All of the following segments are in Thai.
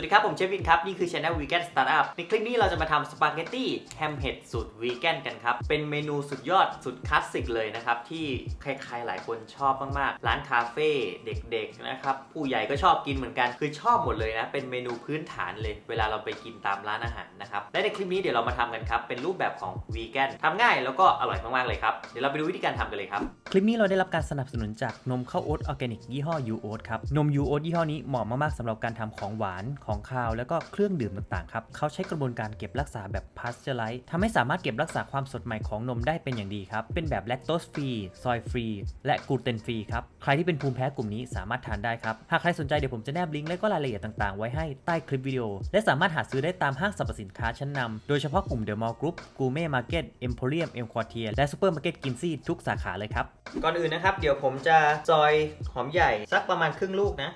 วัสดีครับ ผมเชฟวินครับ นี่คือ Channel Vegan Startup ในคลิปนี้เราจะมาทำสปาเกตตี้แฮมเห็ดสูตรวีแกนกันครับ เป็นเมนูสุดยอดสุดคลาสสิกเลยนะครับ ที่ใครๆหลายคนชอบมากๆ ร้านคาเฟ่เด็กๆนะครับ ผู้ใหญ่ก็ชอบกินเหมือนกัน คือชอบหมดเลยนะ เป็นเมนูพื้นฐานเลย เวลาเราไปกินตามร้านอาหารนะครับ และในคลิปนี้เดี๋ยวเรามาทำกันครับ เป็นรูปแบบของวีแกนทำง่ายแล้วก็อร่อยมากๆเลยครับ เดี๋ยวเราไปดูวิธีการทำกันเลยครับ คลิปนี้เราได้รับการสนับสนุนจากนมข้าวโอ๊ตออร์แกนิกยี่ห้อยูโอ๊ตครับ นมยูโอ๊ตยี่ห้อนี้เหมาะมากๆสำหรับการทำของหวานของคาวแล้วก็เครื่องดื่มต่างๆครับเขาใช้กระบวนการเก็บรักษาแบบพาสเจอร์ไลท์ทำให้สามารถเก็บรักษาความสดใหม่ของนมได้เป็นอย่างดีครับ เป็นแบบแลคโตสฟรีซอยฟรี และกลูเตนฟรีครับ ใครที่เป็นภูมิแพ้กลุ่มนี้สามารถทานได้ครับ หากใครสนใจเดี๋ยวผมจะแนบลิงก์และก็รายละเอียดต่างๆ ไว้ให้ใต้คลิปวิดีโอ และสามารถหาซื้อได้ตามห้างสรรพสินค้าชั้นนำโดยเฉพาะกลุ่มเดอะมอลล์กรุ๊ปกูเม่มาร์เก็ตเอ็มโพเรียมเอ็มควอเทียและซูเปอร์มาร์เก็ตกินซี่ทุกสาขาเลยครับก่อนอื่นนะครับเดี๋ยวผมจะซอยหอมใหญ่สักประมาณครึ่งลูกนะ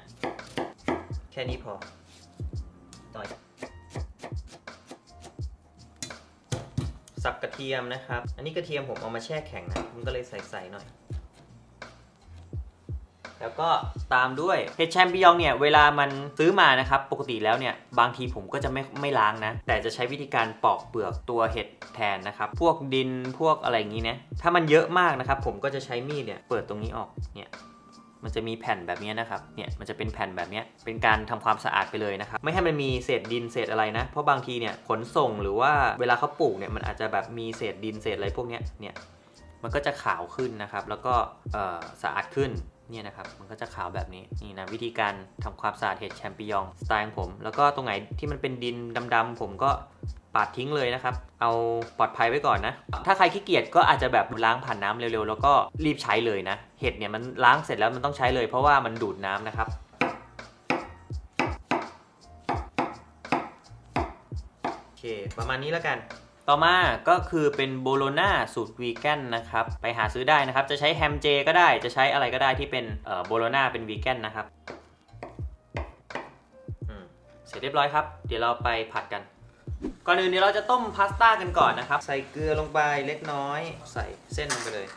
แค่นี้พอ ต่อยสับกระเทียมนะครับ อันนี้กระเทียมผมเอามาแช่แข็งนะผมก็เลยใส่ๆหน่อย แล้วก็ตามด้วยเห็ดแชมปิญองเนี่ยเวลามันซื้อมานะครับ ปกติแล้วเนี่ยบางทีผมก็จะไม่ไม่ล้างนะ แต่จะใช้วิธีการปอกเปลือกตัวเห็ดแทนนะครับ พวกดินพวกอะไรอย่างนี้นะ ถ้ามันเยอะมากนะครับ ผมก็จะใช้มีดเนี่ยเปิดตรงนี้ออกเนี่ย มันจะมีแผ่นแบบนี้นะครับ เนี่ย มันจะเป็นแผ่นแบบนี้ เป็นการทำความสะอาดไปเลยนะครับ ไม่ให้มันมีเศษดินเศษอะไรนะ เพราะบางทีเนี่ยขนส่งหรือว่าเวลาเขาปลูกเนี่ย มันอาจจะแบบมีเศษดินเศษอะไรพวกนี้เนี่ย มันก็จะขาวขึ้นนะครับ แล้วก็สะอาดขึ้นเนี่ยนะครับ มันก็จะขาวแบบนี้ นี่นะวิธีการทำความสะอาดเห็ดแชมปิญองสไตล์ของผม แล้วก็ตรงไหนที่มันเป็นดินดำๆผมก็ ปาดทิ้งเลยนะครับ เอาปลอดภัยไว้ก่อนนะ ถ้าใครขี้เกียจก็อาจจะแบบล้างผ่านน้ำเร็วๆ แล้วก็รีบใช้เลยนะ เห็ดเนี่ยมันล้างเสร็จแล้วมันต้องใช้เลย เพราะว่ามันดูดน้ำนะครับโอเค ประมาณนี้แล้วกันต่อมาก็คือเป็นโบโลนาสูตรวีแกนนะครับ ไปหาซื้อได้นะครับ จะใช้แฮมเจก็ได้จะใช้อะไรก็ได้ที่เป็นโบโลนาเป็นวีแกนนะครับเสร็จเรียบร้อยครับ เดี๋ยวเราไปผัดกัน ก่อนอื่นเดี๋ยวเราจะต้มพาสต้ากันก่อนนะครับ ใส่เกลือลงไปเล็กน้อย ใส่เส้นลงไปเลย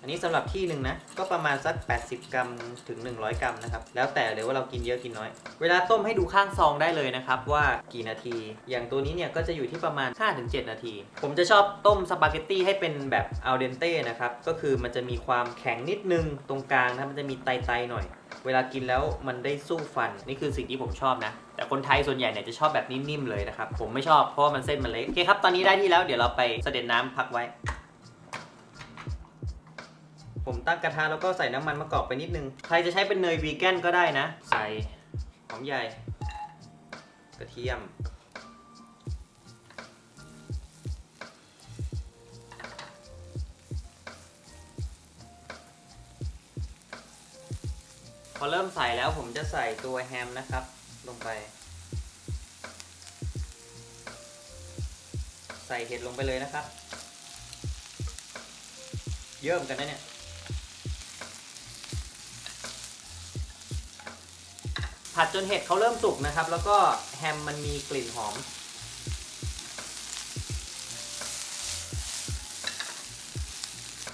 อันนี้สำหรับที่หนึ่งนะ ก็ประมาณสัก 80 กรัมถึง 100 กรัมนะครับ แล้วแต่เลยว่าเรากินเยอะกินน้อย เวลาต้มให้ดูข้างซองได้เลยนะครับ ว่ากี่นาที อย่างตัวนี้เนี่ยก็จะอยู่ที่ประมาณ 5-7 นาที ผมจะชอบต้มสปาเกตตี้ให้เป็นแบบอัลเดนเต้นะครับ ก็คือมันจะมีความแข็งนิดนึงตรงกลางนะมันจะมีไตๆหน่อย เวลากินแล้วมันได้สู้ฟันนี่คือสิ่งที่ผมชอบนะ แต่คนไทยส่วนใหญ่เนี่ยจะชอบแบบนิ่มๆเลยนะครับ ผมไม่ชอบเพราะว่ามันเส้นมันเล็กโอเคครับตอนนี้ได้ที่แล้วเดี๋ยวเราไปเสด็จน้ำพักไว้ ผมตั้งกระทะแล้วก็ใส่น้ำมันมะกอกไปนิดนึง ใครจะใช้เป็นเนยวีแกนก็ได้นะ ใส่หอมใหญ่กระเทียม พอเริ่มใส่แล้วผมจะใส่ตัวแฮมนะครับ ลงไป ใส่เห็ดลงไปเลยนะครับ เยอะเหมือนกันนะเนี่ยผัดจนเห็ดเขาเริ่มสุกนะครับ แล้วก็แฮมมันมีกลิ่นหอม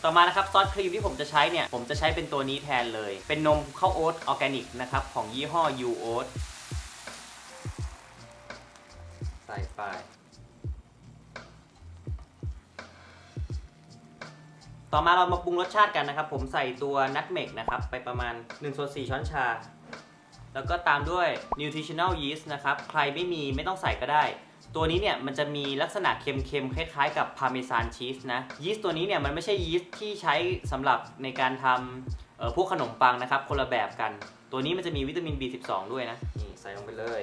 ต่อมานะครับซอสครีมที่ผมจะใช้เนี่ย ผมจะใช้เป็นตัวนี้แทนเลย เป็นนมข้าวโอ๊ตออร์แกนิกนะครับ ของยี่ห้อ U Oat ใส่ไปต่อมาเรามาปรุงรสชาติกันนะครับ ผมใส่ตัวนัทเมกนะครับ ไปประมาณ1ส่วน4ช้อนชา แล้วก็ตามด้วย nutritional yeast นะครับ ใครไม่มีไม่ต้องใส่ก็ได้ ตัวนี้เนี่ยมันจะมีลักษณะเค็มๆ คล้ายๆ กับพาเมซานชีสนะ ยีสต์ตัวนี้เนี่ยมันไม่ใช่ยีสต์ที่ใช้สำหรับในการทำออพวกขนมปังนะครับ คนละแบบกัน ตัวนี้มันจะมีวิตามิน B12 ด้วยนะ นี่ใส่ลงไปเลย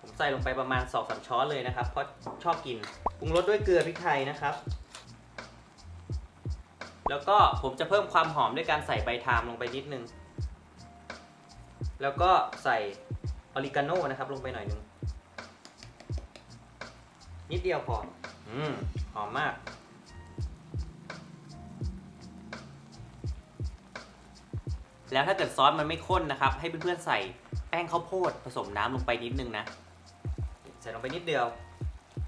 ผมใส่ลงไปประมาณ2อสช้อนเลยนะครับ เพราะชอบกิน ปรุงรสด้วยเกลือพริกไทยนะครับ แล้วก็ผมจะเพิ่มความหอมด้วยการใส่ใบทามลงไปนิดนึง แล้วก็ใส่ ออริกาโน่นะครับ ลงไปหน่อยนึงนิดเดียวพอ อืม หอมมาก แล้วถ้าเกิดซอสมันไม่ข้นนะครับ ให้เพื่อนๆใส่แป้งข้าวโพดผสมน้ำลงไปนิดนึงนะ ใส่ลงไปนิดเดียว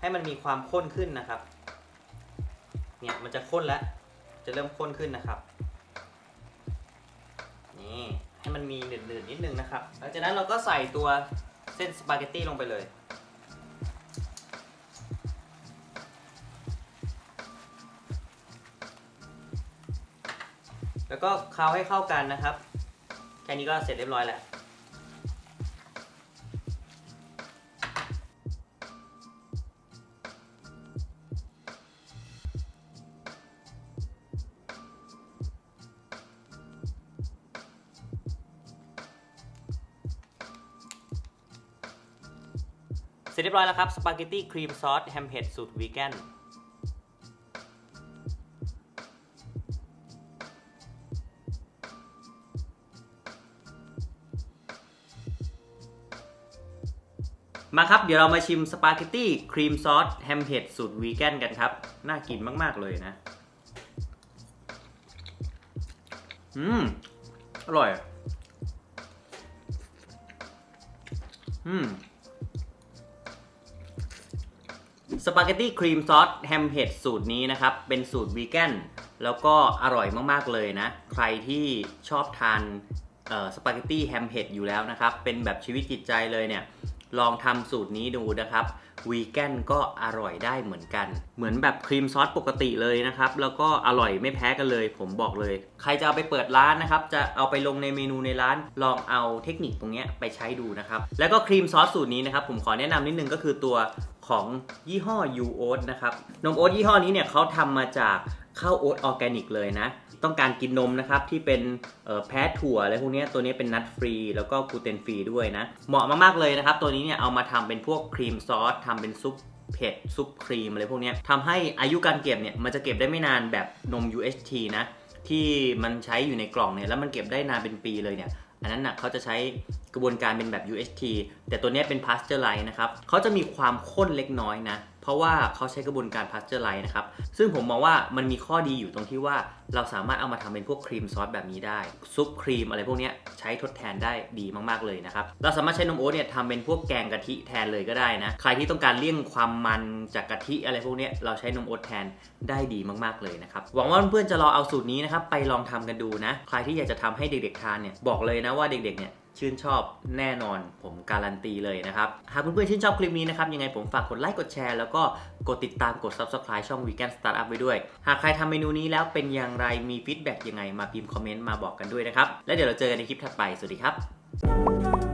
ให้มันมีความข้นขึ้นนะครับ เนี่ยมันจะข้นแล้ว จะเริ่มข้นขึ้นนะครับ นี่ ให้ มีเหนืดๆนิดนึงนะครับหลังจากนั้นเราก็ใส่ตัวเส้นสปาเกตตี้ลงไปเลยแล้วก็เคล้าให้เข้ากันนะครับ แค่นี้ก็เสร็จเรียบร้อยแล้ว ร็จเรียบร้อยแล้วครับ สปาเกตตี้ครีมซอสแฮมเผ็ดสูตรวีแกนมาครับ เดี๋ยวเรามาชิมสปาเกตตี้ครีมซอสแฮมเผ็ดสูตรวีแกนกันครับ น่ากินมาก ๆ เลยนะ อืม อร่อย อืม สปาเกตตี้ครีมซอสแฮมเผ็ดสูตรนี้นะครับ เป็นสูตรวีแกนแล้วก็อร่อยมาก ๆ เลยนะ ใครที่ชอบทานสปาเกตตี้แฮมเผ็ดอยู่แล้วนะครับ เป็นแบบชีวิตจิตใจเลยเนี่ย ลองทำสูตรนี้ดูนะครับวีแกนก็อร่อยได้เหมือนกัน เหมือนแบบครีมซอสปกติเลยนะครับ แล้วก็อร่อยไม่แพ้กันเลย ผมบอกเลย ใครจะเอาไปเปิดร้านนะครับ จะเอาไปลงในเมนูในร้าน ลองเอาเทคนิคตรงนี้ไปใช้ดูนะครับ แล้วก็ครีมซอสสูตรนี้นะครับ ผมขอแนะนำนิดนึงก็คือตัว ของยี่ห้อ U Oat นะครับ นมโอ๊ตยี่ห้อนี้เนี่ยเขาทำมาจากข้าวโอ๊ตออร์แกนิกเลยนะ ต้องการกินนมนะครับที่เป็นแพ้ถั่วอะไรพวกนี้ตัวนี้เป็นนัทฟรี แล้วก็กลูเตนฟรีด้วยนะ เหมาะมากๆเลยนะครับ ตัวนี้เนี่ยเอามาทำเป็นพวกครีมซอสทำเป็นซุปเผ็ดซุปครีมอะไรพวกนี้ทำให้อายุการเก็บเนี่ยมันจะเก็บได้ไม่นานแบบนม UHT นะที่มันใช้อยู่ในกล่องเนี่ยแล้วมันเก็บได้นานเป็นปีเลยเนี่ย อันนั้นนะเขาจะใช้กระบวนการเป็นแบบ UHT แต่ตัวนี้เป็น Pasteurize นะครับเขาจะมีความข้นเล็กน้อยนะ เพราะว่าเขาใช้กระบวนการ Pasteurize นะครับ ซึ่งผมมองว่ามันมีข้อดีอยู่ตรงที่ว่าเราสามารถเอามาทำเป็นพวกครีมซอสแบบนี้ได้ ซุปครีมอะไรพวกนี้ใช้ทดแทนได้ดีมากๆเลยนะครับ เราสามารถใช้นมโอ๊ตเนี่ยทำเป็นพวกแกงกะทิแทนเลยก็ได้นะ ใครที่ต้องการเลี่ยงความมันจากกะทิอะไรพวกนี้เราใช้นมโอ๊ตแทนได้ดีมากๆเลยนะครับ หวังว่าเพื่อนๆจะรอเอาสูตรนี้นะครับไปลองทำกันดูนะ ใครที่อยากจะทำให้เด็กๆทานเนี่ยบอกเลยนะว่าเด็กๆเนี่ย ชื่นชอบแน่นอนผมการันตีเลยนะครับ หากเพื่อนๆชื่นชอบคลิปนี้นะครับ ยังไงผมฝากกดไลค์กดแชร์แล้วก็กดติดตามกด Subscribe ช่อง Vegan Startup ไว้ด้วย หากใครทำเมนูนี้แล้วเป็นอย่างไรมีฟีดแบ็กยังไงมาพิมพ์คอมเมนต์มาบอกกันด้วยนะครับ และเดี๋ยวเราเจอกันในคลิปถัดไปสวัสดีครับ